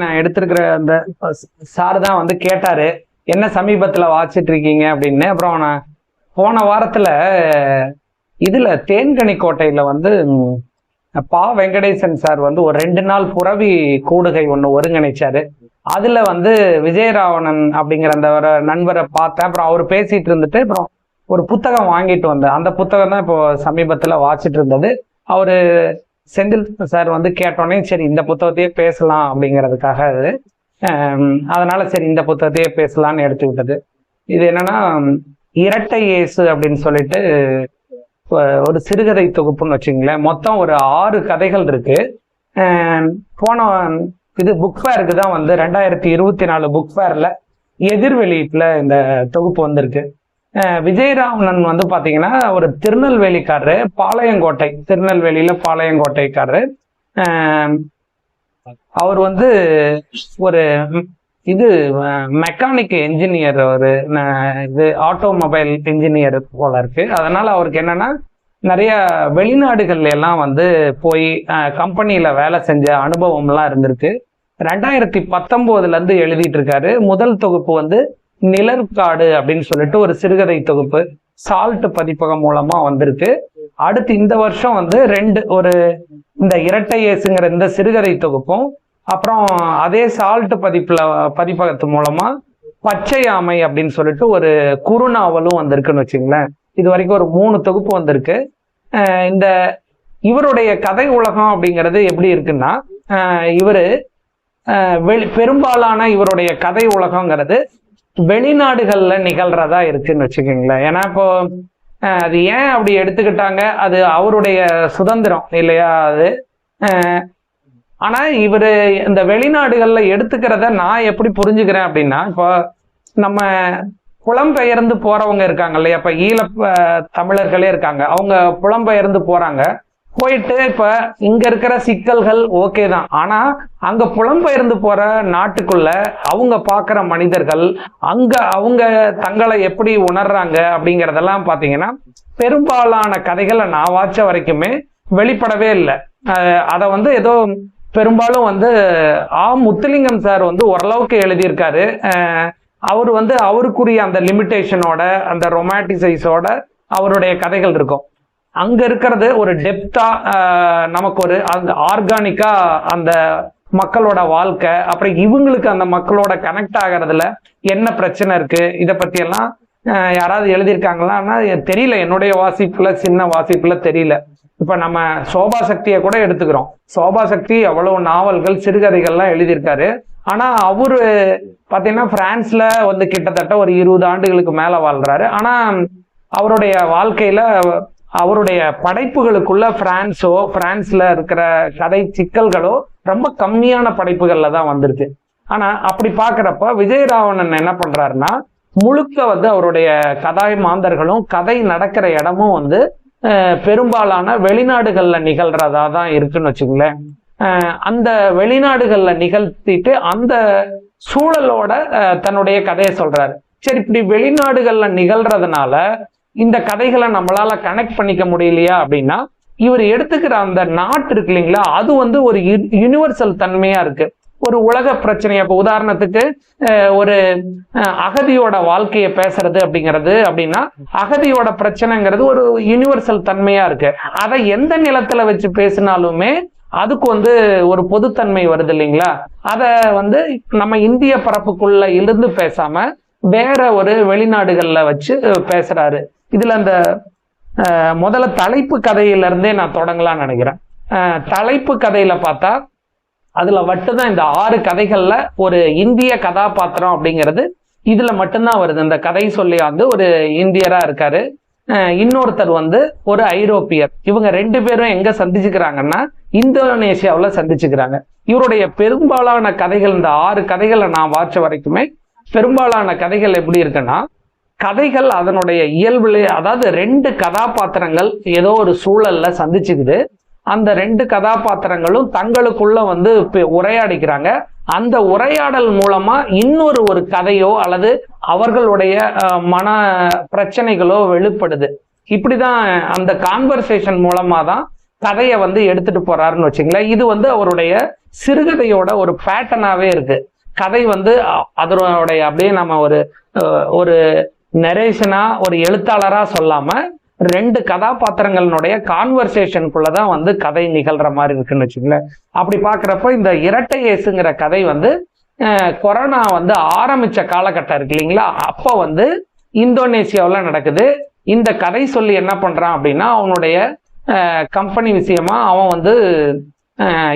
நான் எடுத்திருக்கிற அந்த சார் தான் வந்து கேட்டாரு என்ன சமீபத்துல வாச்சிட்டு இருக்கீங்க அப்படின்னு. அப்புறம் நான் போன வாரத்துல இதுல தேன்கனி கோட்டையில வந்து பா வெங்கடேசன் சார் வந்து ஒரு ரெண்டு நாள் புறவி கூடுகை ஒன்று ஒருங்கிணைச்சாரு. அதுல வந்து விஜயராவணன் அப்படிங்கிற அந்த ஒரு நண்பரை பார்த்தேன். அப்புறம் அவர் பேசிட்டு இருந்துட்டு அப்புறம் ஒரு புத்தகம் வாங்கிட்டு வந்தேன். அந்த புத்தகம் தான் இப்போ சமீபத்துல வாச்சிட்டு இருந்தது. அவரு செந்தில் சார் வந்து கேட்டோன்னே சரி இந்த புத்தகத்தையே பேசலாம் அப்படிங்கிறதுக்காக அது. அதனால் அதனால சரி இந்த புத்தகத்தையே பேசலாம்னு விட்டது. இது என்னன்னா இரட்டை இயேசு அப்படின்னு சொல்லிட்டு ஒரு சிறுகதை தொகுப்புன்னு வச்சுங்களேன் மொத்தம் ஒரு ஆறு கதைகள் இருக்கு. போன இது புக் ஃபேருக்கு தான் வந்து ரெண்டாயிரத்தி இருபத்தி நாலு புக் ஃபேர்ல எதிர் வெளியீட்டுல இந்த தொகுப்பு வந்திருக்கு. விஜயராமன் வந்து பாத்தீங்கன்னா ஒரு திருநெல்வேலிக்காரரு பாளையங்கோட்டை திருநெல்வேலியில பாளையங்கோட்டைக்காரரு. அவர் வந்து ஒரு இது மெக்கானிக் என்ஜினியர் ஒரு இது ஆட்டோமொபைல் இன்ஜினியர் போல இருக்கு. அதனால அவருக்கு என்னன்னா நிறைய வெளிநாடுகள்ல எல்லாம் வந்து போய் கம்பெனியில வேலை செஞ்ச அனுபவம்லாம் இருந்திருக்கு. ரெண்டாயிரத்தி பத்தொன்பதுல இருந்து எழுதிட்டு இருக்காரு. முதல் தொகுப்பு வந்து நிழற்காடு அப்படின்னு சொல்லிட்டு ஒரு சிறுகதை தொகுப்பு சால்ட் பதிப்பகம் மூலமா வந்திருக்கு. அடுத்து இந்த வருஷம் வந்து ரெண்டு ஒரு இந்த இரட்டை ஏசுங்கிற இந்த சிறுகதை தொகுப்பும் அப்புறம் அதே சால்ட் பதிப்புல பதிப்பகத்து மூலமா பச்சை ஆமை அப்படின்னு சொல்லிட்டு ஒரு குறுநாவலும் வந்திருக்குன்னு வச்சுங்களேன். இது வரைக்கும் ஒரு மூணு தொகுப்பு வந்திருக்கு. இந்த இவருடைய கதை உலகம் அப்படிங்கிறது எப்படி இருக்குன்னா இவர் இவரு பெரும்பாலான இவருடைய கதை உலகங்கிறது வெளிநாடுகள்ல நிகழ்றதா இருக்குன்னு வச்சுக்கோங்களேன். ஏன்னா இப்போ அது ஏன் அப்படி எடுத்துக்கிட்டாங்க? அது அவருடைய சுதந்திரம் இல்லையா? அது அஹ் ஆனா இவரு இந்த வெளிநாடுகள்ல எடுத்துக்கிறத நான் எப்படி புரிஞ்சுக்கிறேன் அப்படின்னா இப்போ நம்ம புலம்பெயர்ந்து போறவங்க இருக்காங்க இல்லையா? இப்போ ஈழ தமிழர்களே இருக்காங்க. அவங்க புலம்பெயர்ந்து போறாங்க. போயிட்டு இப்ப இங்க இருக்கிற சிக்கல்கள் ஓகே தான். ஆனா அங்க புலம்பெயர்ந்து போற நாட்டுக்குள்ள அவங்க பாக்குற மனிதர்கள் அங்க அவங்க தங்களை எப்படி உணர்றாங்க அப்படிங்கறதெல்லாம் பாத்தீங்கன்னா பெரும்பாலான கதைகளை நான் வாச்ச வரைக்குமே வெளிப்படவே இல்லை. அதை வந்து ஏதோ பெரும்பாலும் வந்து ஆ. முத்துலிங்கம் சார் வந்து ஓரளவுக்கு எழுதியிருக்காரு. அவர் வந்து அவருக்குரிய அந்த லிமிட்டேஷனோட அந்த ரொமாட்டிசைஸோட அவருடைய கதைகள் இருக்கும். அங்க இருக்கிறது ஒரு டெப்தா நமக்கு ஒரு அந்த ஆர்கானிக்கா அந்த மக்களோட வாழ்க்கை அப்புறம் இவங்களுக்கு அந்த மக்களோட கனெக்ட் ஆகிறதுல என்ன பிரச்சனை இருக்கு? இதை பத்தி எல்லாம் யாராவது எழுதியிருக்காங்களா தெரியல. என்னுடைய வாசிப்புல சின்ன வாசிப்புல தெரியல. இப்ப நம்ம சோபா சக்தியை கூட எடுத்துக்கிறோம். சோபா சக்தி எவ்வளவு நாவல்கள் சிறுகதைகள்லாம் எழுதியிருக்காரு. ஆனா அவரு பாத்தீங்கன்னா பிரான்ஸ்ல வந்து கிட்டத்தட்ட ஒரு இருபது ஆண்டுகளுக்கு மேல வாழ்றாரு. ஆனா அவருடைய வாழ்க்கையில அவருடைய படைப்புகளுக்குள்ள பிரான்ஸோ பிரான்ஸ்ல இருக்கிற கதை சிக்கல்களோ ரொம்ப கம்மியான படைப்புகள்ல தான் வந்துருச்சு ஆனா அப்படி பாக்குறப்ப விஜயராவணன் என்ன பண்றாருன்னா முழுக்க வந்து அவருடைய கதாய் மாந்தர்களும் கதை நடக்கிற இடமும் வந்து பெரும்பாலான வெளிநாடுகள்ல நிகழ்றதா தான் இருக்குன்னு வச்சுங்களேன் அந்த வெளிநாடுகள்ல நிகழ்த்திட்டு அந்த சூழலோட தன்னுடைய கதையை சொல்றாரு. சரி இப்படி வெளிநாடுகள்ல நிகழ்றதுனால இந்த கதைகளை நம்மளால கனெக்ட் பண்ணிக்க முடியலையா அப்படின்னா இவர் எடுத்துக்கிற அந்த நாட்டு இருக்கு இல்லைங்களா அது வந்து ஒரு யூனிவர்சல் தன்மையா இருக்கு. ஒரு உலக பிரச்சனை. அப்போ உதாரணத்துக்கு ஒரு அஹ், அகதியோட வாழ்க்கையை பேசுறது அப்படிங்கிறது அப்படின்னா அகதியோட பிரச்சனைங்கிறது ஒரு யுனிவர்சல் தன்மையா இருக்கு. அதை எந்த நிலத்துல வச்சு பேசினாலுமே அதுக்கு வந்து ஒரு பொதுத்தன்மை வருது இல்லைங்களா. அத வந்து நம்ம இந்திய பரப்புக்குள்ள இருந்து பேசாம வேற ஒரு வெளிநாடுகள்ல வச்சு பேசுறாரு. இதுல அந்த முதல்ல தலைப்பு கதையில இருந்தே நான் தொடங்கலாம்னு நினைக்கிறேன். தலைப்பு கதையில் பார்த்தா அதுல மட்டும்தான் இந்த ஆறு கதைகள்ல ஒரு இந்திய கதாபாத்திரம் அப்படிங்கிறது இதுல மட்டும்தான் வருது. இந்த கதை சொல்லி வந்து ஒரு இந்தியரா இருக்காரு. இன்னொருத்தர் வந்து ஒரு ஐரோப்பியர். இவங்க ரெண்டு பேரும் எங்க சந்திச்சுக்கிறாங்கன்னா இந்தோனேஷியாவில் சந்திச்சுக்கிறாங்க. இவருடைய பெரும்பாலான கதைகள் இந்த ஆறு கதைகளை நான் வாச்ச வரைக்குமே பெரும்பாலான கதைகள் எப்படி இருக்குன்னா கதைகள் அதனுடைய இயல்புலே அதாவது ரெண்டு கதாபாத்திரங்கள் ஏதோ ஒரு சூழல்ல சந்திச்சுக்குது. அந்த ரெண்டு கதாபாத்திரங்களும் தங்களுக்குள்ள வந்து உரையாடிக்கிறாங்க. அந்த உரையாடல் மூலமா இன்னொரு ஒரு கதையோ அல்லது அவர்களுடைய மன பிரச்சனைகளோ வெளிப்படுது. இப்படிதான் அந்த கான்வர்சேஷன் மூலமா தான் கதையை வந்து எடுத்துட்டு போறாருன்னு வச்சுங்களேன். இது வந்து அவருடைய சிறுகதையோட ஒரு பேட்டர்னாவே இருக்கு. கதை வந்து அதனுடைய அப்படியே நம்ம ஒரு ஒரு நரேஷனா ஒரு எழுத்தாளரா சொல்லாம ரெண்டு கதாபாத்திரங்களினுடைய கான்வர்சேஷனுக்குள்ளதான் வந்து கதை நிகழ்ற மாதிரி இருக்குன்னு வச்சுங்களேன் அப்படி பார்க்குறப்ப இந்த இரட்டை ஏசுங்கிற கதை வந்து கொரோனா வந்து ஆரம்பிச்ச காலகட்டம் இருக்கு இல்லைங்களா? அப்போ வந்து இந்தோனேசியாவில் நடக்குது. இந்த கதை சொல்லி என்ன பண்றான் அப்படின்னா அவனுடைய கம்பெனி விஷயமா அவன் வந்து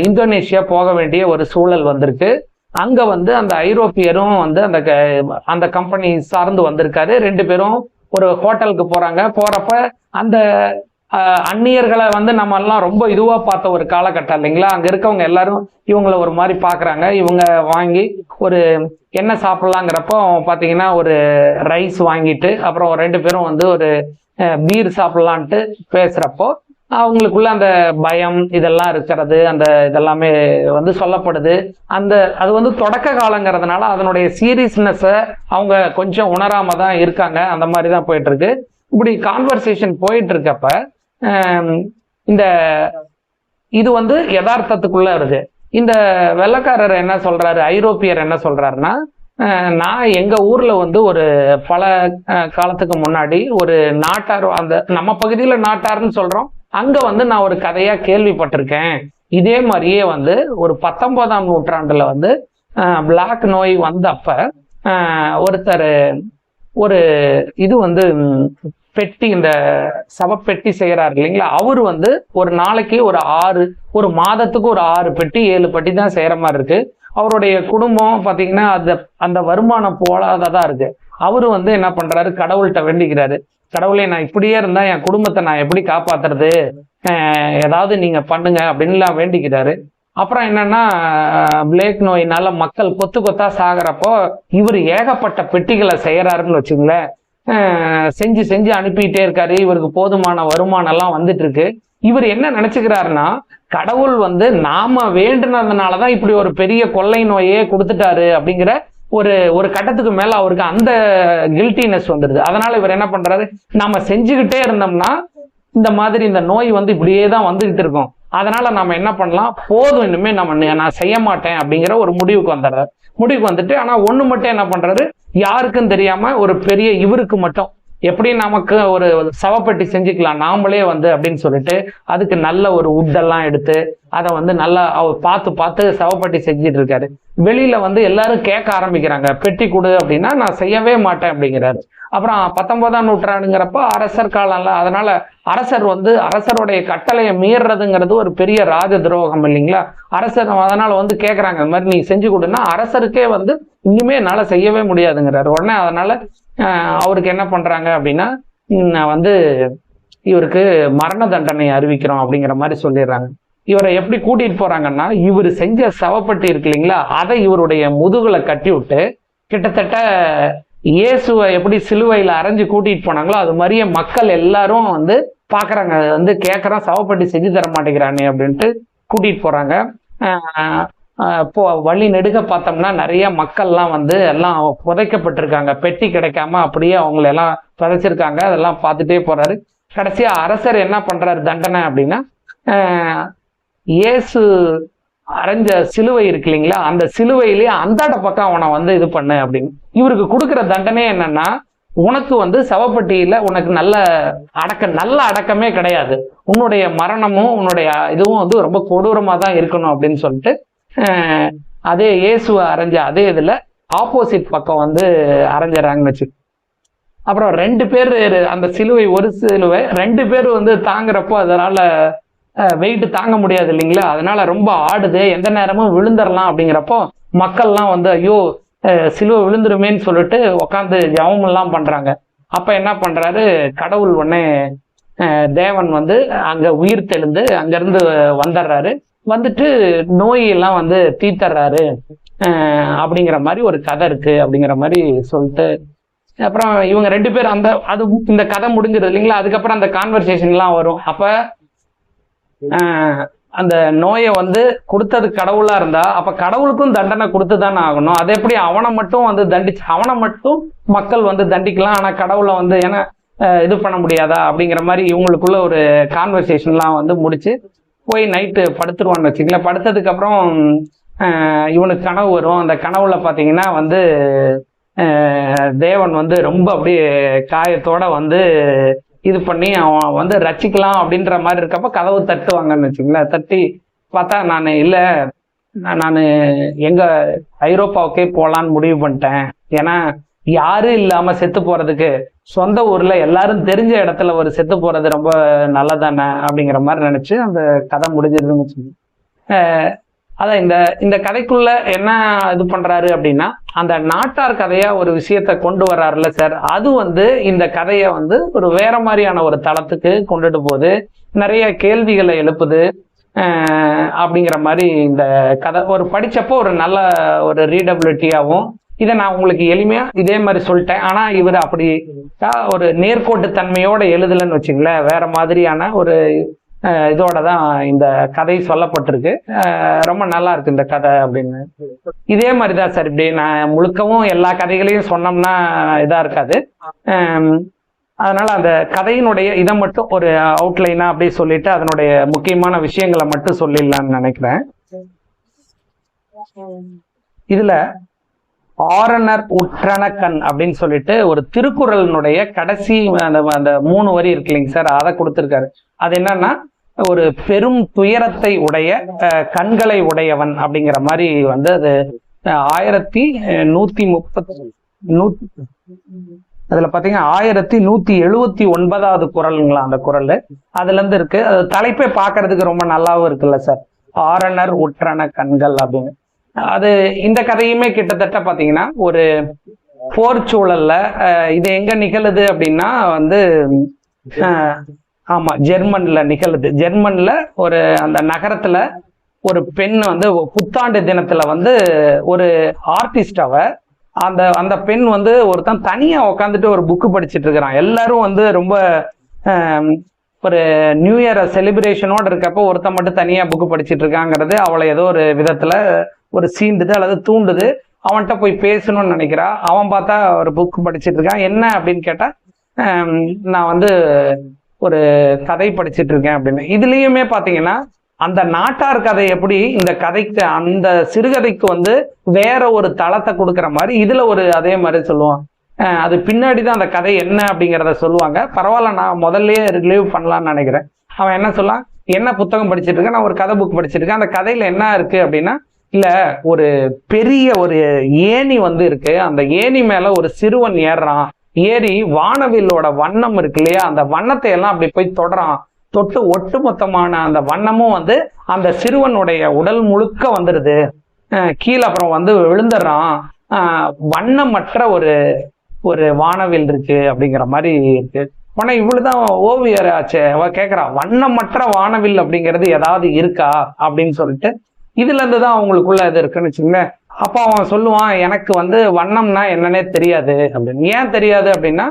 இந்தோனேஷியா போக வேண்டிய ஒரு சூழல் வந்திருக்கு. அங்க வந்து அந்த ஐரோப்பியரும் வந்து அந்த க- அந்த கம்பெனி சார்ந்து வந்திருக்காரு. ரெண்டு பேரும் ஒரு ஹோட்டலுக்கு போறாங்க. போறப்ப அந்த அந்நியர்களை வந்து நம்ம எல்லாம் ரொம்ப இதுவா பார்த்த ஒரு காலகட்டம் இல்லைங்களா? அங்க இருக்கவங்க எல்லாரும் இவங்களை ஒரு மாதிரி பாக்குறாங்க இவங்க வாங்கி ஒரு என்ன சாப்பிடலாங்கிறப்போ பாத்தீங்கன்னா ஒரு ரைஸ் வாங்கிட்டு அப்புறம் ரெண்டு பேரும் வந்து ஒரு பீர் சாப்பிடலான்ட்டு பேசுறப்போ அவங்களுக்குள்ள அந்த பயம் இதெல்லாம் இருக்கிறது அந்த இதெல்லாமே வந்து சொல்லப்படுது. அந்த அது வந்து தொடக்க காலங்கிறதுனால அதனுடைய சீரியஸ்னஸை அவங்க கொஞ்சம் உணராம தான் இருக்காங்க. அந்த மாதிரி தான் போயிட்டு இருக்கு இப்படி கான்வர்சேஷன் போயிட்டு இருக்கப்ப இந்த இது வந்து யதார்த்தத்துக்குள்ள இருக்கு இந்த வெள்ளக்காரர் என்ன சொல்றாரு ஐரோப்பியர் என்ன சொல்றாருன்னா நான் எங்க ஊர்ல வந்து ஒரு பல காலத்துக்கு முன்னாடி ஒரு நாட்டார் அந்த நம்ம பகுதியில நாட்டார்னு சொல்றோம். அங்க வந்து நான் ஒரு கதையா கேள்விப்பட்டிருக்கேன். இதே மாதிரியே வந்து ஒரு பத்தொன்பதாம் நூற்றாண்டுல வந்து பிளாக் நோய் வந்தப்ப ஒருத்தர் ஒரு இது வந்து பெட்டி இந்த சவப்பெட்டி செய்கிறார் இல்லைங்களா? அவர் வந்து ஒரு நாளைக்கு ஒரு ஆறு ஒரு மாதத்துக்கு ஒரு ஆறு பெட்டி ஏழு பெட்டி தான் செய்கிற மாதிரி இருக்கு. அவருடைய குடும்பம் பார்த்தீங்கன்னா அந்த அந்த வருமானம் போலாததாக இருக்கு. அவரு வந்து என்ன பண்றாரு? கடவுள்கிட்ட வேண்டிக்கிறாரு. கடவுளே நான் இப்படியே இருந்தா என் குடும்பத்தை நான் எப்படி காப்பாத்துறது? ஏதாவது நீங்க பண்ணுங்க அப்படின்லாம் வேண்டிக்கிறாரு அப்புறம் என்னன்னா பிளேக் நோயினால மக்கள் கொத்து கொத்தா சாகிறப்போ இவர் ஏகப்பட்ட பெட்டிகளை செய்யறாருன்னு வச்சுங்களேன். செஞ்சு செஞ்சு அனுப்பிட்டே இருக்காரு. இவருக்கு போதுமான வருமானம் எல்லாம் வந்துட்டு இருக்கு இவர் என்ன நினைச்சுக்கிறாருன்னா கடவுள் வந்து நாம வேண்டுனதுனாலதான் இப்படி ஒரு பெரிய கொள்ளை நோயே கொடுத்துட்டாரு அப்படிங்கிற ஒரு ஒரு கட்டத்துக்கு மேல அவருக்கு அந்த கில்ட்டினஸ் வந்துடுது. அதனால இவர் என்ன பண்றாரு? நாம செஞ்சுக்கிட்டே இருந்தோம்னா இந்த மாதிரி இந்த நோய் வந்து இப்படியே தான் வந்துகிட்டு இருக்கும். அதனால நம்ம என்ன பண்ணலாம்? போதும் இனிமே நம்ம நான் செய்ய மாட்டேன் அப்படிங்கிற ஒரு முடிவுக்கு வந்துடுறாரு. முடிவுக்கு வந்துட்டு ஆனா ஒண்ணு மட்டும் என்ன பண்றாரு? யாருக்கும் தெரியாம ஒரு பெரிய இவருக்கு மட்டும் எப்படி நமக்கு ஒரு சவப்பெட்டி செஞ்சுக்கலாம் நாமளே வந்து அப்படின்னு சொல்லிட்டு அதுக்கு நல்ல ஒரு உட்டெல்லாம் எடுத்து அதை வந்து நல்லா அவர் பார்த்து பார்த்து சவப்பெட்டி செஞ்சுட்டு இருக்காரு. வெளியில வந்து எல்லாரும் கேட்க ஆரம்பிக்கிறாங்க பெட்டி கொடு அப்படின்னா நான் செய்யவே மாட்டேன் அப்படிங்கிறாரு. அப்புறம் பத்தொன்பதாம் நூற்றாண்டுங்கிறப்ப அரசர் காலம்ல அதனால அரசர் வந்து அரசருடைய கட்டளையை மீறுறதுங்கிறது ஒரு பெரிய ராஜ துரோகம் இல்லைங்களா? அரசர் அதனால வந்து கேட்குறாங்க இந்த மாதிரி நீ செஞ்சு கொடுன்னா அரசருக்கே வந்து இனிமே என்னால செய்யவே முடியாதுங்கிறாரு. உடனே அதனால அவருக்கு என்ன பண்ணுறாங்க அப்படின்னா நான் வந்து இவருக்கு மரண தண்டனை அறிவிக்கிறோம் அப்படிங்கிற மாதிரி சொல்லிடுறாங்க. இவரை எப்படி கூட்டிகிட்டு போகிறாங்கன்னா இவர் செஞ்ச சவப்பட்டு இருக்கு இல்லைங்களா அதை இவருடைய முதுகில் கட்டி விட்டு கிட்டத்தட்ட இயேசுவை எப்படி சிலுவையில் அரைஞ்சு கூட்டிகிட்டு போனாங்களோ அது மாதிரியே மக்கள் எல்லாரும் வந்து பார்க்குறாங்க வந்து கேட்குறான் சவப்பட்டி செஞ்சு தர மாட்டேங்கிறானே அப்படின்ட்டு கூட்டிகிட்டு போகிறாங்க இப்போ வழி நெடுக பார்த்தோம்னா நிறைய மக்கள்லாம் வந்து எல்லாம் புதைக்கப்பட்டிருக்காங்க. பெட்டி கிடைக்காம அப்படியே அவங்கள எல்லாம் புதைச்சிருக்காங்க. அதெல்லாம் பார்த்துட்டே போறாரு. கடைசியா அரசர் என்ன பண்றாரு தண்டனை அப்படின்னா ஆஹ் இயேசு அரைஞ்ச சிலுவை இருக்கு இல்லைங்களா? அந்த சிலுவையிலேயே அந்தாட பக்கம் அவனை வந்து இது பண்ணு அப்படின்னு. இவருக்கு கொடுக்குற தண்டனை என்னன்னா உனக்கு வந்து சவப்பட்டியில உனக்கு நல்ல அடக்க நல்ல அடக்கமே கிடையாது. உன்னுடைய மரணமும் உன்னுடைய இதுவும் வந்து ரொம்ப கொடூரமா தான் இருக்கணும் அப்படின்னு சொல்லிட்டு அதே இயேசுவை அரைஞ்ச அதே இதுல ஆப்போசிட் பக்கம் வந்து அரைஞ்சிடறாங்கன்னு வச்சு. அப்புறம் ரெண்டு பேர் அந்த சிலுவை ஒரு சிலுவை ரெண்டு பேர் வந்து தாங்குறப்போ அதனால வெயிட் தாங்க முடியாது இல்லைங்களா? அதனால ரொம்ப ஆடுது. எந்த நேரமும் விழுந்துடலாம் அப்படிங்கிறப்போ மக்கள்லாம் வந்து ஐயோ சிலுவை விழுந்துருமேன்னு சொல்லிட்டு உட்காந்து ஜெபம் எல்லாம் பண்றாங்க. அப்ப என்ன பண்றாரு? கடவுள் உடனே தேவன் வந்து அங்க உயிர் தெளிந்து அங்கிருந்து வந்துடுறாரு வந்துட்டு நோயெல்லாம் வந்து தீர்த்தர்றாரு. அப்படிங்கிற மாதிரி ஒரு கதை இருக்கு அப்படிங்கிற மாதிரி சொல்லிட்டு அப்புறம் இவங்க ரெண்டு பேரும் அந்த அது இந்த கதை முடிஞ்சிருது இல்லைங்களா? அதுக்கப்புறம் அந்த கான்வர்சேஷன்லாம் வரும். அப்ப அந்த நோயை வந்து கொடுத்தது கடவுளா இருந்தா அப்ப கடவுளுக்கும் தண்டனை கொடுத்து தானே ஆகணும். அது எப்படி அவனை மட்டும் வந்து தண்டிச்சு அவனை மட்டும் மக்கள் வந்து தண்டிக்கலாம் ஆனா கடவுளை வந்து ஏன்னா இது பண்ண முடியாதா? அப்படிங்கிற மாதிரி இவங்களுக்குள்ள ஒரு கான்வர்சேஷன்லாம் வந்து முடிச்சு போய் நைட்டு படுத்துருவான்னு வச்சுங்களேன் படுத்ததுக்கு அப்புறம் ஆஹ் இவனுக்கு கனவு வரும். அந்த கனவுல பாத்தீங்கன்னா வந்து ஆஹ் தேவன் வந்து ரொம்ப அப்படியே காயத்தோட வந்து இது பண்ணி அவன் வந்து ரசிக்கலாம் அப்படின்ற மாதிரி இருக்கப்ப கதவு தட்டுவாங்கன்னு வச்சுங்களேன் தட்டி பார்த்தா நான் இல்லை. நான் எங்க ஐரோப்பாவுக்கே போகலான்னு முடிவு பண்ணிட்டேன். ஏன்னா யாரும் இல்லாம செத்து போறதுக்கு சொந்த ஊர்ல எல்லாரும் தெரிஞ்ச இடத்துல ஒரு செத்து போறது ரொம்ப நல்லதானே அப்படிங்கிற மாதிரி நினைச்சு அந்த கதை முடிஞ்சதுன்னு சொன்னேன் அதான் இந்த இந்த கதைக்குள்ள என்ன இது பண்றாரு அப்படின்னா அந்த நாட்டார் கதையா ஒரு விஷயத்த கொண்டு வர்றாருல சார். அது வந்து இந்த கதையை வந்து ஒரு வேற மாதிரியான ஒரு தளத்துக்கு கொண்டுட்டு போகுது. நிறைய கேள்விகளை எழுப்புது. அப்படிங்கிற மாதிரி இந்த கதை ஒரு படிச்சப்போ ஒரு நல்ல ஒரு ரீடபிலிட்டியாகவும் இதை நான் உங்களுக்கு எளிமையா இதே மாதிரி சொல்லிட்டேன். ஆனா இவர் அப்படி ஒரு நேர்கோட்டு தன்மையோட எழுதலைன்னு வச்சுங்களேன். வேற மாதிரியான ஒரு இதோட தான் இந்த கதை சொல்லப்பட்டிருக்கு. ரொம்ப நல்லா இருக்கு இந்த கதை அப்படின்னு. இதே மாதிரி தான் சார். இப்படி நான் முழுக்கவும் எல்லா கதைகளையும் சொன்னோம்னா இதா இருக்காது. அதனால அந்த கதையினுடைய இதை மட்டும் ஒரு அவுட்லைனா அப்படியே சொல்லிட்டு அதனுடைய முக்கியமான விஷயங்களை மட்டும் சொல்லிடலாம்னு நினைக்கிறேன். இதுல ஆரணர் உற்றனக்கண் அப்படின்னு சொல்லிட்டு ஒரு திருக்குறளினுடைய கடைசி அந்த அந்த மூணு வரி இருக்கு இல்லைங்க சார் அதை கொடுத்துருக்காரு. அது என்னன்னா ஒரு பெரும் துயரத்தை உடைய கண்களை உடையவன் அப்படிங்கிற மாதிரி வந்து அது ஆயிரத்தி நூத்தி முப்பத்தி நூத்தி அதுல பாத்தீங்கன்னா ஆயிரத்தி நூத்தி எழுவத்தி ஒன்பதாவது குரலுங்களா அந்த குரல் அதுல இருந்து இருக்கு. அது தலைப்பே பாக்குறதுக்கு ரொம்ப நல்லாவும் இருக்குல்ல சார். ஆரணர் உற்றன கண்கள் அப்படின்னு. அது இந்த கதையுமே கிட்டத்தட்ட பாத்தீங்கன்னா ஒரு போர் சூழல்ல இது எங்க நிகழுது அப்படின்னா வந்து ஆமா ஜெர்மன்ல நிகழுது. ஜெர்மன்ல ஒரு அந்த நகரத்துல ஒரு பெண் வந்து புத்தாண்டு தினத்துல வந்து ஒரு ஆர்டிஸ்ட் அவ அந்த அந்த பெண் வந்து ஒருத்தன் தனியா உட்காந்துட்டு ஒரு புக்கு படிச்சிட்டு இருக்கிறான். எல்லாரும் வந்து ரொம்ப ஒரு நியூ இயர் செலிப்ரேஷனோட இருக்கப்போ ஒருத்தன் மட்டும் தனியா புக்கு படிச்சிட்டு இருக்காங்கிறது அவளை ஏதோ ஒரு விதத்துல ஒரு சீண்டுது அல்லது தூண்டுது அவன்கிட்ட போய் பேசணும்னு நினைக்கிறா. அவன் பார்த்தா ஒரு புக் படிச்சுட்டு இருக்கான். என்ன அப்படின்னு கேட்டால் நான் வந்து ஒரு கதை படிச்சுட்டு இருக்கேன் அப்படின்னு. இதுலேயுமே பார்த்தீங்கன்னா அந்த நாட்டார் கதை எப்படி இந்த கதைக்கு அந்த சிறுகதைக்கு வந்து வேற ஒரு தளத்தை கொடுக்குற மாதிரி இதுல ஒரு அதே மாதிரி சொல்லுவான் அது பின்னாடி தான் அந்த கதை என்ன அப்படிங்கிறத சொல்லுவாங்க. பரவாயில்ல நான் முதல்லயே ரிலீவ் பண்ணலாம்னு நினைக்கிறேன். அவன் என்ன சொல்லான் என்ன புத்தகம் படிச்சிட்டு இருக்கேன்? நான் ஒரு கதை புக் படிச்சிருக்கேன் அந்த கதையில என்ன இருக்கு? அப்படின்னா இல்ல ஒரு பெரிய ஒரு ஏணி வந்து இருக்கு. அந்த ஏணி மேல ஒரு சிறுவன் ஏறுறான். ஏறி வானவில்லோட வண்ணம் இருக்கு இல்லையா? அந்த வண்ணத்தை எல்லாம் அப்படி போய் தொடறான். தொட்டு ஒட்டுமொத்தமான அந்த வண்ணமும் வந்து அந்த சிறுவனுடைய உடல் முழுக்க வந்துடுது கீழே அப்புறம் வந்து விழுந்துடுறான். வண்ணமற்ற ஒரு ஒரு வானவில் இருக்கு அப்படிங்கிற மாதிரி இருக்கு. உடனே இவ்வளவுதான் ஓவியர் ஆச்சு. அவ கேக்குறா வண்ணமற்ற வானவில் அப்படிங்கிறது ஏதாவது இருக்கா? அப்படின்னு சொல்லிட்டு இதுலேருந்து தான் அவங்களுக்குள்ள இது இருக்குன்னு வச்சுங்களேன் அப்போ அவன் சொல்லுவான் எனக்கு வந்து வண்ணம்னா என்னன்னே தெரியாது. அப்படின்னு. ஏன் தெரியாது அப்படின்னா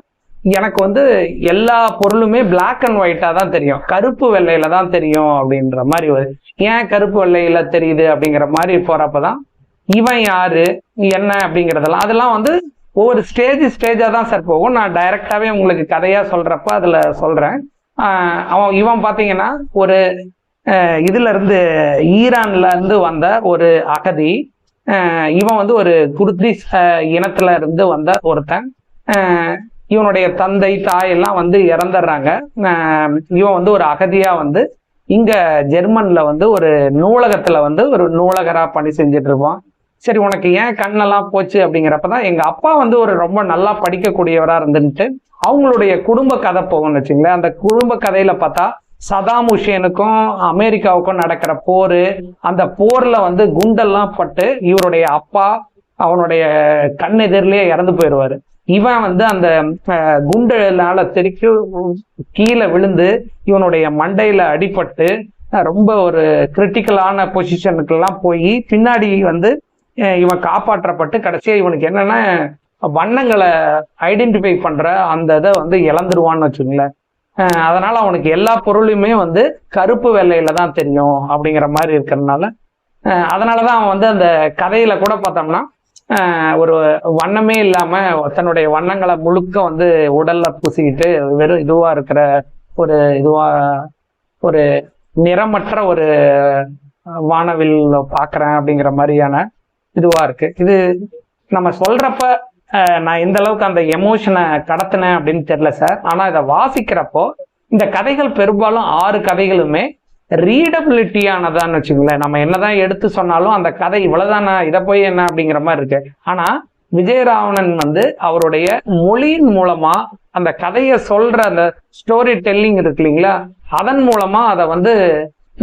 எனக்கு வந்து எல்லா பொருளுமே பிளாக் அண்ட் ஒயிட்டாக தான் தெரியும். கருப்பு வெள்ளையில தான் தெரியும் அப்படின்ற மாதிரி ஒரு ஏன் கருப்பு வெள்ளையில தெரியுது அப்படிங்கிற மாதிரி போறப்பதான் இவன் யாரு என்ன அப்படிங்கிறதெல்லாம். அதெல்லாம் வந்து ஒவ்வொரு ஸ்டேஜ் ஸ்டேஜாக தான் சார் போகும். நான் டைரக்டாகவே உங்களுக்கு கதையாக சொல்கிறப்ப அதில் சொல்கிறேன் அவன் இவன் பார்த்தீங்கன்னா ஒரு இதுல இருந்து ஈரான்ல இருந்து வந்த ஒரு அகதி இவன் வந்து ஒரு குர்திஸ் இனத்துல இருந்து வந்த ஒருத்தன். இவனுடைய தந்தை தாய் எல்லாம் வந்து இறந்துடுறாங்க. இவன் வந்து ஒரு அகதியா வந்து இங்க ஜெர்மன்ல வந்து ஒரு நூலகத்துல வந்து ஒரு நூலகரா பணி செஞ்சுட்டு இருப்பான். சரி உனக்கு ஏன் கண்ணெல்லாம் போச்சு அப்படிங்கிறப்பதான் எங்க அப்பா வந்து ஒரு ரொம்ப நல்லா படிக்கக்கூடியவரா இருந்துட்டு அவங்களுடைய குடும்ப கதை போகும்னு வச்சுங்களேன். அந்த குடும்ப கதையில பார்த்தா சதாம் ஹுசேனுக்கும் அமெரிக்காவுக்கும் நடக்கிற போர் அந்த போர்ல வந்து குண்டெல்லாம் பட்டு இவருடைய அப்பா அவனுடைய கண் எதிரிலேயே இறந்து போயிடுவாரு. இவன் வந்து அந்த குண்டுனால தெறிக்கு கீழே விழுந்து இவனுடைய மண்டையில அடிபட்டு ரொம்ப ஒரு கிரிட்டிக்கலான பொசிஷனுக்கெல்லாம் போய் பின்னாடி வந்து இவன் காப்பாற்றப்பட்டு கடைசியா இவனுக்கு என்னன்னா வண்ணங்களை ஐடென்டிஃபை பண்ற அந்த இதை வந்து இழந்துருவான்னு வச்சுங்களேன் அதனால அவனுக்கு எல்லா பொருளுமே வந்து கருப்பு வெள்ளையில தான் தெரியும் அப்படிங்கிற மாதிரி இருக்கிறதுனால அதனாலதான் அவன் வந்து அந்த கதையில கூட பார்த்தோம்னா ஒரு வண்ணமே இல்லாம தன்னுடைய வண்ணங்களை முழுக்க வந்து உடல்ல பூசிக்கிட்டு வெறும் இதுவா இருக்கிற ஒரு இதுவா ஒரு நிறமற்ற ஒரு வானவில் பார்க்குறேன் அப்படிங்கிற மாதிரியான இதுவா இருக்கு. இது நம்ம சொல்றப்ப நான் எந்த அளவுக்கு அந்த எமோஷனை கடத்தினேன் அப்படின்னு தெரியல சார் ஆனால் இதை வாசிக்கிறப்போ இந்த கதைகள் பெரும்பாலும் ஆறு கதைகளுமே ரீடபிலிட்டியானதான்னு வச்சுக்கோங்களேன். நம்ம என்னதான் எடுத்து சொன்னாலும் அந்த கதை இவ்வளவுதானா இதை போய் என்ன அப்படிங்கிற மாதிரி இருக்கு. ஆனா விஜயராவணன் வந்து அவருடைய மொழியின் மூலமா அந்த கதையை சொல்ற அந்த ஸ்டோரி டெல்லிங் இருக்கு இல்லைங்களா? அதன் மூலமா அதை வந்து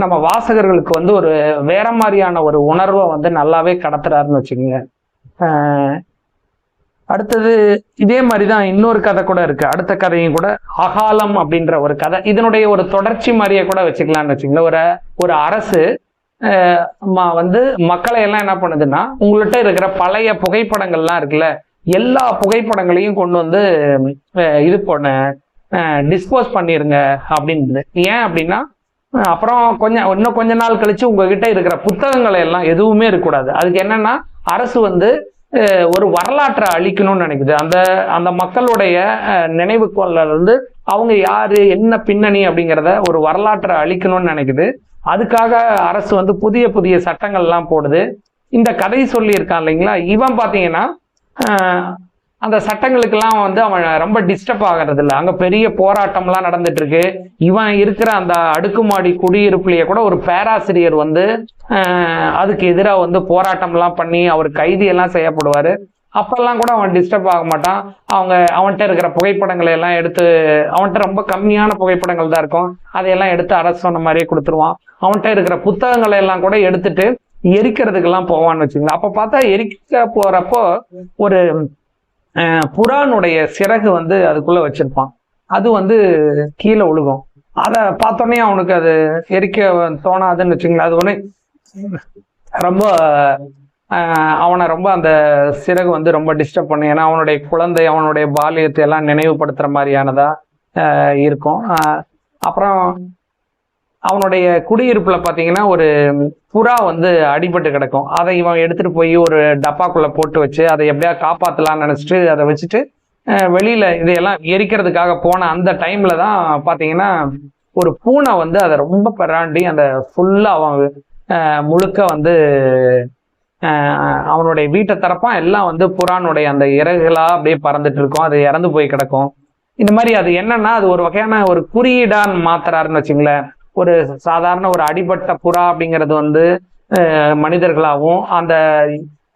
நம்ம வாசகர்களுக்கு வந்து ஒரு வேற மாதிரியான ஒரு உணர்வை வந்து நல்லாவே கடத்துறாருன்னு வச்சுக்கோங்க. அடுத்தது இதே மாதிரி தான் இன்னொரு கதை கூட இருக்கு. அடுத்த கதையும் கூட அகாலம் அப்படின்ற ஒரு கதை. இதனுடைய ஒரு தொடர்ச்சி மாதிரியே கூட வச்சுக்கலாம்னு வச்சுங்களேன் ஒரு ஒரு அரசு ஆஹ் வந்து மக்களை எல்லாம் என்ன பண்ணுதுன்னா உங்கள்கிட்ட இருக்கிற பழைய புகைப்படங்கள்லாம் இருக்குல்ல எல்லா புகைப்படங்களையும் கொண்டு வந்து இது பண்ண டிஸ்போஸ் பண்ணிருங்க அப்படின்றது ஏன் அப்படின்னா அப்புறம் கொஞ்சம் இன்னும் கொஞ்ச நாள் கழிச்சு உங்ககிட்ட இருக்கிற புத்தகங்களை எல்லாம் எதுவுமே இருக்கக்கூடாது. அதுக்கு என்னன்னா அரசு வந்து ஒரு வரலாற்றை அழிக்கணும்னு நினைக்குது. அந்த அந்த மக்களுடைய நினைவு வந்து அவங்க யாரு என்ன பின்னணி அப்படிங்கிறத ஒரு வரலாற்றை அழிக்கணும்னு நினைக்குது. அதுக்காக அரசு வந்து புதிய புதிய சட்டங்கள்லாம் போடுது. இந்த கதை சொல்லியிருக்கான் இல்லைங்களா? இவன் பார்த்தீங்கன்னா அந்த சட்டங்களுக்கெல்லாம் வந்து அவன் ரொம்ப டிஸ்டர்ப் ஆகிறது இல்லை அங்கே பெரிய போராட்டம்லாம் நடந்துட்டு இருக்கு இவன் இருக்கிற அந்த அடுக்குமாடி குடியிருப்புலேயே கூட ஒரு பேராசிரியர் வந்து அதுக்கு எதிராக வந்து போராட்டம்லாம் பண்ணி அவர் கைதி எல்லாம் செய்யப்படுவார். அப்பெல்லாம் கூட அவன் டிஸ்டர்ப் ஆக மாட்டான். அவங்க அவன்கிட்ட இருக்கிற புகைப்படங்களை எல்லாம் எடுத்து அவன்கிட்ட ரொம்ப கம்மியான புகைப்படங்கள் தான் இருக்கும். அதையெல்லாம் எடுத்து அரசு சொன்ன மாதிரியே கொடுத்துருவான். அவன்கிட்ட இருக்கிற புத்தகங்களை எல்லாம் கூட எடுத்துட்டு எரிக்கிறதுக்கெல்லாம் போவான்னு வச்சுக்கோங்க. அப்போ பார்த்தா எரிக்க போறப்போ ஒரு புறானுடைய சிறகு வந்து அதுக்குள்ள வச்சிருப்பான். அது வந்து கீழே விழுகும் அதை பார்த்தோன்னே அவனுக்கு அது எரிக்க தோணாதுன்னு வச்சுங்களேன் அது ஒன்று ரொம்ப அவனை ரொம்ப அந்த சிறகு வந்து ரொம்ப டிஸ்டர்ப் பண்ணும். ஏன்னா அவனுடைய குழந்தை அவனுடைய பாலியத்தை எல்லாம் நினைவுபடுத்துகிற மாதிரியானதாக இருக்கும். அப்புறம் அவனுடைய குடியிருப்புல பாத்தீங்கன்னா ஒரு புறா வந்து அடிபட்டு கிடக்கும். அதை இவன் எடுத்துட்டு போய் ஒரு டப்பாக்குள்ள போட்டு வச்சு அதை எப்படியா காப்பாத்தலாம்னு நினைச்சிட்டு அதை வச்சுட்டு வெளியில இதையெல்லாம் எரிக்கிறதுக்காக போன அந்த டைம்ல தான் பாத்தீங்கன்னா ஒரு பூனை வந்து அதை ரொம்ப பெறாண்டி அந்த ஃபுல்லா அவன் முழுக்க வந்து அவனுடைய வீட்டை தரப்பான் எல்லாம் வந்து புறானுடைய அந்த இறகுகளா அப்படியே பறந்துட்டு இருக்கும். அது இறந்து போய் கிடக்கும். இந்த மாதிரி அது என்னன்னா அது ஒரு வகையான ஒரு குறியீடான்னு மாத்துறாருன்னு வச்சுங்களேன். ஒரு சாதாரண ஒரு அடிபட்ட புறா அப்படிங்கிறது வந்து மனிதர்களாகவும் அந்த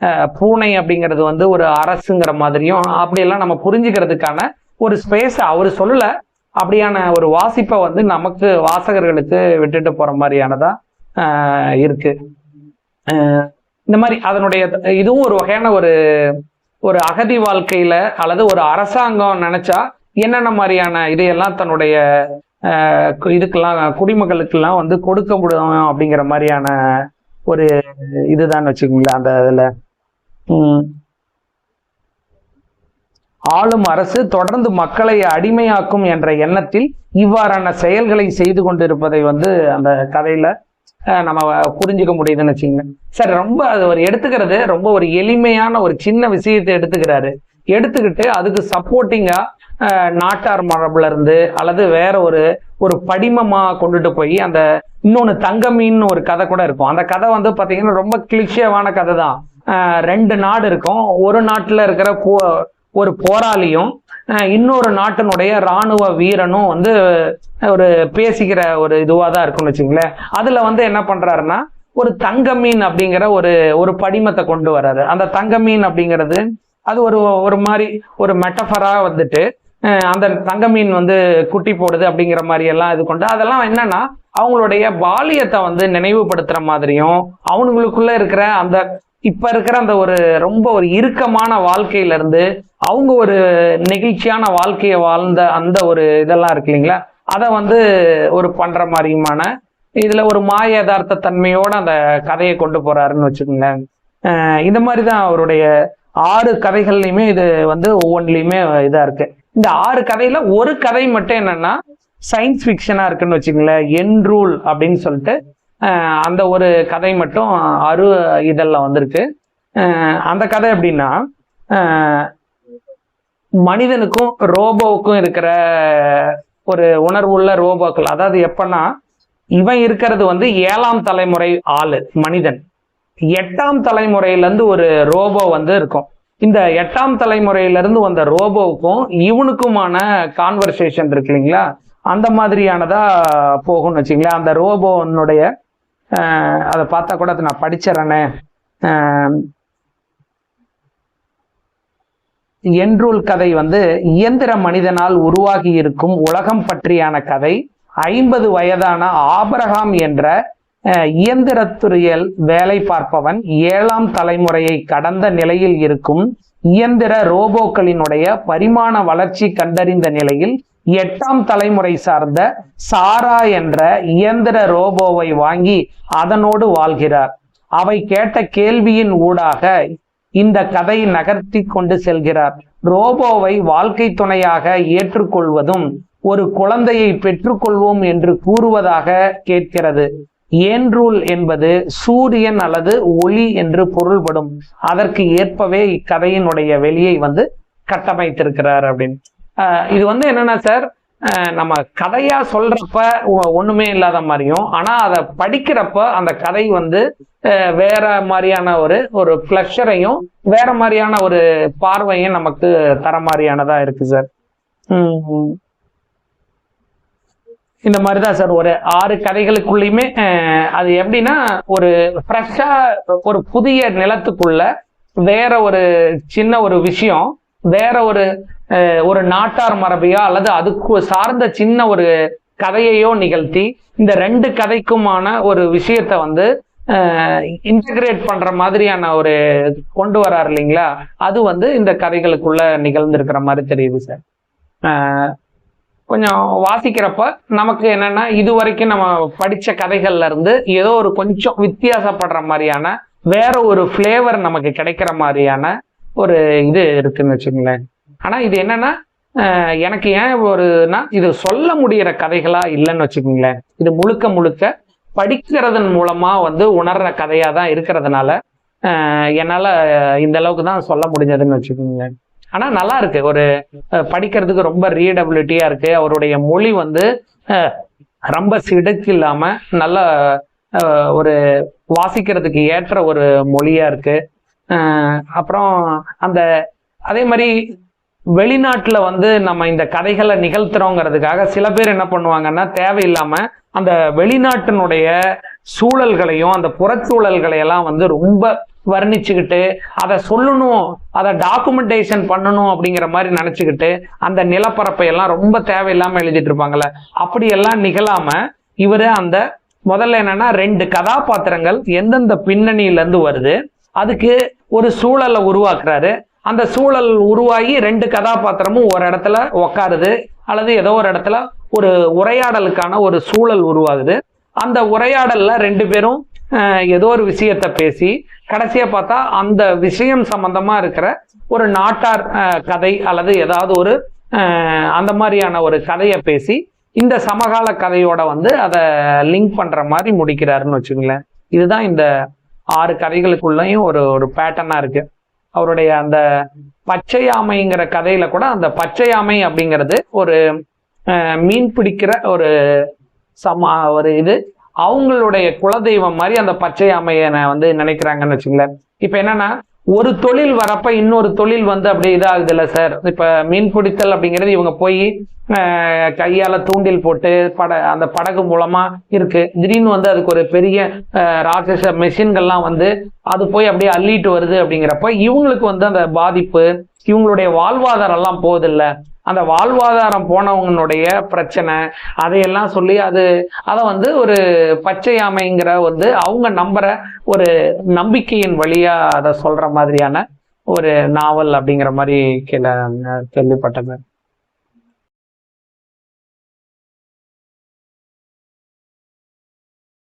ஆஹ் பூனை அப்படிங்கிறது வந்து ஒரு அரசுங்கிற மாதிரியும் அப்படியெல்லாம் நம்ம புரிஞ்சுக்கிறதுக்கான ஒரு ஸ்பேஸ் அவர் சொல்லல. அப்படியான ஒரு வாசிப்பை வந்து நமக்கு வாசகர்களுக்கு விட்டுட்டு போற மாதிரியானதா இருக்கு. ஆஹ் இந்த மாதிரி அதனுடைய இதுவும் ஒரு வகையான ஒரு ஒரு அகதி வாழ்க்கையில அல்லது ஒரு அரசாங்கம் நினைச்சா என்னென்ன மாதிரியான இதையெல்லாம் தன்னுடைய இதுக்கெல்லாம் குடிமக்களுக்கெல்லாம் வந்து கொடுக்க முடியும் அப்படிங்கிற மாதிரியான ஒரு இதுதான் வச்சுக்கோங்களேன் அந்த இதில். உம் ஆளும் அரசு தொடர்ந்து மக்களை அடிமையாக்கும் என்ற எண்ணத்தில் இவ்வாறான செயல்களை செய்து கொண்டிருப்பதை வந்து அந்த கதையில நம்ம புரிஞ்சுக்க முடியுதுன்னு வச்சுங்க சார் ரொம்ப அது ஒரு எடுத்துக்கிறது ரொம்ப ஒரு எளிமையான ஒரு சின்ன விஷயத்தை எடுத்துக்கிறாரு. எடுத்துக்கிட்டு அதுக்கு சப்போர்ட்டிங்கா நாட்டார் மரபுல இருந்து அல்லது வேற ஒரு ஒரு படிமமா கொண்டுட்டு போய் அந்த இன்னொன்னு தங்கமீன்னு ஒரு கதை கூட இருக்கும். அந்த கதை வந்து பாத்தீங்கன்னா ரொம்ப கிளிஷேவான கதை தான் ரெண்டு நாடு இருக்கும். ஒரு நாட்டுல இருக்கிற போ ஒரு போராளியும் இன்னொரு நாட்டினுடைய ராணுவ வீரனும் வந்து ஒரு பேசிக்கிற ஒரு இதுவாக தான் இருக்கும்னு வச்சுங்களேன் அதுல வந்து என்ன பண்றாருன்னா ஒரு தங்க மீன் அப்படிங்கிற ஒரு ஒரு படிமத்தை கொண்டு வர்றாரு. அந்த தங்க மீன் அப்படிங்கிறது அது ஒரு ஒரு மாதிரி ஒரு மெட்டஃபராக வந்துட்டு அந்த தங்க மீன் வந்து குட்டி போடுது அப்படிங்கிற மாதிரி எல்லாம் இது கொண்டு அதெல்லாம் என்னன்னா அவங்களுடைய பாலியத்தை வந்து நினைவுபடுத்துற மாதிரியும் அவங்களுக்குள்ள இருக்கிற அந்த இப்ப இருக்கிற அந்த ஒரு ரொம்ப ஒரு இறுக்கமான வாழ்க்கையில இருந்து அவங்க ஒரு நெகிழ்ச்சியான வாழ்க்கையை வாழ்ந்த அந்த ஒரு இதெல்லாம் இருக்கு இல்லைங்களா? அதை வந்து ஒரு பண்ற மாதிரியுமான இதுல ஒரு மாய யதார்த்த தன்மையோட அந்த கதையை கொண்டு போறாருன்னு வச்சுக்கோங்களேன். இந்த மாதிரி தான் அவருடைய ஆறு கதைகள்லையுமே இது வந்து ஒவ்வொன்றிலையுமே இதா இருக்கு. இந்த ஆறு கதையில ஒரு கதை மட்டும் என்னன்னா சயின்ஸ் ஃபிக்ஷனா இருக்குன்னு வச்சுக்கோங்களேன் என் ரூல் அப்படின்னு சொல்லிட்டு அந்த ஒரு கதை மட்டும் அரு இதெல்லாம் வந்திருக்கு. அந்த கதை எப்படின்னா மனிதனுக்கும் ரோபோவுக்கும் இருக்கிற ஒரு உணர்வுள்ள ரோபோக்கள் அதாவது எப்பன்னா இவன் இருக்கிறது வந்து ஏழாம் தலைமுறை ஆளு மனிதன். எட்டாம் தலைமுறையில இருந்து ஒரு ரோபோ வந்து இருக்கும். இந்த எட்டாம் தலைமுறையில இருந்து வந்த ரோபோவுக்கும் இவனுக்குமான கான்வர்சேஷன் இருக்கு இல்லைங்களா? அந்த மாதிரியானதா போகும்னு வச்சுங்களேன். அந்த ரோபோனுடைய ஆஹ், அதை பார்த்தா கூட அதை நான் படிச்சிடறேனே ஆஹ், என்றூல் கதை வந்து இயந்திர மனிதனால் உருவாகி இருக்கும் உலகம் பற்றியான கதை ஐம்பது வயதான ஆபரகாம் என்ற இயந்திரத்துறையில் வேலை பார்ப்பவன் ஏழாம் தலைமுறையை கடந்த நிலையில் இருக்கும் இயந்திர ரோபோக்களினுடைய பரிமாண வளர்ச்சி கண்டறிந்த நிலையில் எட்டாம் தலைமுறை சார்ந்த சாரா என்ற இயந்திர ரோபோவை வாங்கி அதனோடு வாழ்கிறார். அவை கேட்ட கேள்வியின் ஊடாக இந்த கதை நகர்த்தி கொண்டு செல்கிறார். ரோபோவை வாழ்க்கை துணையாக ஏற்றுக்கொள்வதும் ஒரு குழந்தையை பெற்றுக்கொள்வோம் என்று கூறுவதாக கேட்கிறது. ஏன்ரூல் என்பது சூரியன் அல்லது ஒளி என்று பொருள்படும். அதற்கு ஏற்பவே இக்கதையினுடைய வெளியை வந்து கட்டமைத்திருக்கிறார் அப்படின்னு. இது வந்து என்னன்னா சார் நம்ம கதையா சொல்றப்ப ஒண்ணுமே இல்லாத மாதிரியும் ஆனா அதை படிக்கிறப்ப அந்த கதை வந்து வேற மாதிரியான ஒரு ஒரு பிளஷரையும் வேற மாதிரியான ஒரு பார்வையும் நமக்கு தர மாதிரியானதா இருக்கு சார். உம் இந்த மாதிரி தான் சார். ஒரு ஆறு கதைகளுக்குள்ளேயுமே அது எப்படின்னா ஒரு ஃப்ரெஷ்ஷா ஒரு புதிய நிலத்துக்குள்ள வேற ஒரு சின்ன ஒரு விஷயம் வேற ஒரு ஒரு நாட்டார் மரபையோ அல்லது அதுக்கு சார்ந்த சின்ன ஒரு கதையையோ நிகழ்த்தி இந்த ரெண்டு கதைக்குமான ஒரு விஷயத்த வந்து இன்டகிரேட் பண்ற மாதிரியான ஒரு கொண்டு வராரு இல்லைங்களா? அது வந்து இந்த கதைகளுக்குள்ள நிகழ்ந்திருக்கிற மாதிரி தெரியுது சார். கொஞ்சம் வாசிக்கிறப்ப நமக்கு என்னன்னா இது வரைக்கும் நம்ம படிச்ச கதைகள்ல இருந்து ஏதோ ஒரு கொஞ்சம் வித்தியாசப்படுற மாதிரியான வேற ஒரு ஃப்ளேவர் நமக்கு கிடைக்கிற மாதிரியான ஒரு இது இருக்குன்னு வச்சுக்கோங்களேன். ஆனா இது என்னன்னா எனக்கு ஏன் ஒருனா இது சொல்ல முடியிற கதைகளா இல்லைன்னு வச்சுக்கோங்களேன். இது முழுக்க முழுக்க படிக்கிறதன் மூலமா வந்து உணர்ற கதையா தான் இருக்கிறதுனால அஹ், என்னால இந்த அளவுக்கு தான் சொல்ல முடிஞ்சதுன்னு வச்சுக்கோங்களேன். ஆனா நல்லா இருக்கு. ஒரு படிக்கிறதுக்கு ரொம்ப ரீடபிலிட்டியா இருக்கு. அவருடைய மொழி வந்து ரொம்ப சிடுக்கு இல்லாம நல்ல ஒரு வாசிக்கிறதுக்கு ஏற்ற ஒரு மொழியா இருக்கு. அப்புறம் அந்த அதே மாதிரி வெளிநாட்டுல வந்து நம்ம இந்த கதைகளை நிகழ்த்துறோங்கிறதுக்காக சில பேர் என்ன பண்ணுவாங்கன்னா தேவையில்லாம அந்த வெளிநாட்டினுடைய சூழல்களையும் அந்த புறச்சூழல்களையெல்லாம் வந்து ரொம்ப வர்ணிச்சுக்கிட்டு அதை சொல்லணும் அதை டாக்குமெண்டேஷன் பண்ணணும் அப்படிங்கிற மாதிரி நினச்சிக்கிட்டு அந்த நிலப்பரப்பை எல்லாம் ரொம்ப தேவையில்லாமல் எழுதிட்டு இருப்பாங்கல்ல அப்படியெல்லாம் நிகழாம இவர் அந்த முதல்ல என்னன்னா ரெண்டு கதாபாத்திரங்கள் எந்தெந்த பின்னணியிலேருந்து வருது அதுக்கு ஒரு சூழலை உருவாக்குறாரு. அந்த சூழல் உருவாகி ரெண்டு கதாபாத்திரமும் ஒரு இடத்துல உக்காருது அல்லது ஏதோ ஒரு இடத்துல ஒரு உரையாடலுக்கான ஒரு சூழல் உருவாகுது. அந்த உரையாடல்ல ரெண்டு பேரும் ஏதோ ஒரு விஷயத்தை பேசி கடைசியா பார்த்தா அந்த விஷயம் சம்பந்தமா இருக்கிற ஒரு நாட்டார் கதை அல்லது ஏதாவது ஒரு அந்த மாதிரியான ஒரு கதையை பேசி இந்த சமகால கதையோட வந்து அதை லிங்க் பண்ற மாதிரி முடிக்கிறாருன்னு வச்சுங்களேன். இதுதான் இந்த ஆறு கதைகளுக்குள்ளேயும் ஒரு ஒரு பேட்டர்னா இருக்கு. அவருடைய அந்த பச்சை ஆமைங்கிற கதையில கூட அந்த பச்சை ஆமை அப்படிங்கிறது ஒரு மீன் பிடிக்கிற ஒரு சமா ஒரு இது அவங்களுடைய குலதெய்வம் மாதிரி அந்த பச்சை அம்மையனை வந்து நினைக்கிறாங்கன்னு வச்சுங்களேன் இப்ப என்னன்னா ஒரு தொழில் வரப்ப இன்னொரு தொழில் வந்து அப்படியே இதாகுது இல்லை சார். இப்ப மீன் பிடித்தல் அப்படிங்கிறது இவங்க போய் கையால் கையால தூண்டில் போட்டு பட அந்த படகு மூலமா இருக்கு. திடீர்னு வந்து அதுக்கு ஒரு பெரிய ராட்சச மெஷின்கள்லாம் வந்து அது போய் அப்படியே அள்ளிட்டு வருது அப்படிங்கிறப்ப இவங்களுக்கு வந்து அந்த பாதிப்பு இவங்களுடைய வாழ்வாதாரம் எல்லாம் போகுதில்ல. அந்த வாழ்வாதாரம் போனவங்களுடைய பிரச்சனை அதையெல்லாம் சொல்லி அது அதை வந்து ஒரு பச்சையாமைங்கிற வந்து அவங்க நம்புற ஒரு நம்பிக்கையின் வழியா அதை சொல்ற மாதிரியான ஒரு நாவல் அப்படிங்கிற மாதிரி கீழே கேள்விப்பட்டது